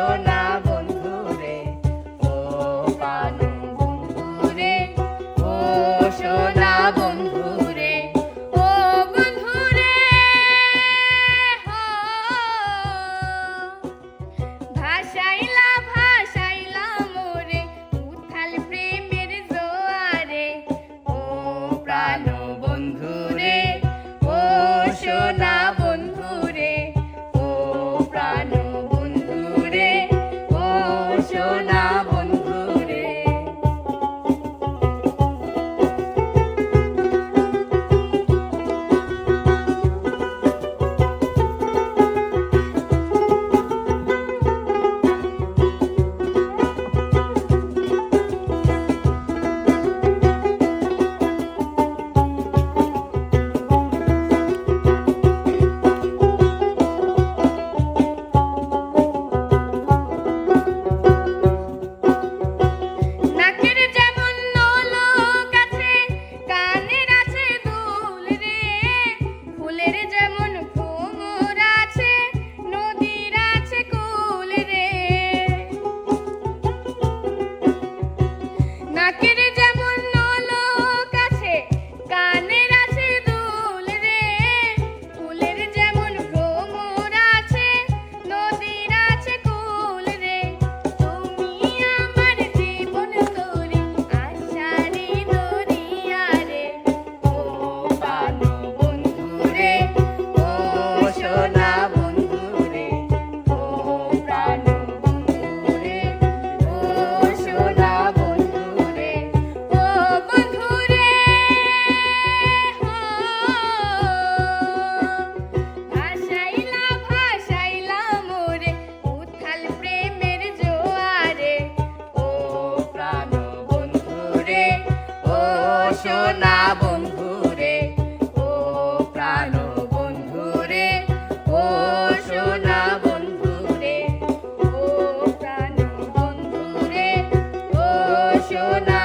Yo no. সোনা বন্ধুরে ও প্রাণ বন্ধুরে ও সোনা বন্ধুরে ও প্রাণ বন্ধুরে ও সোনা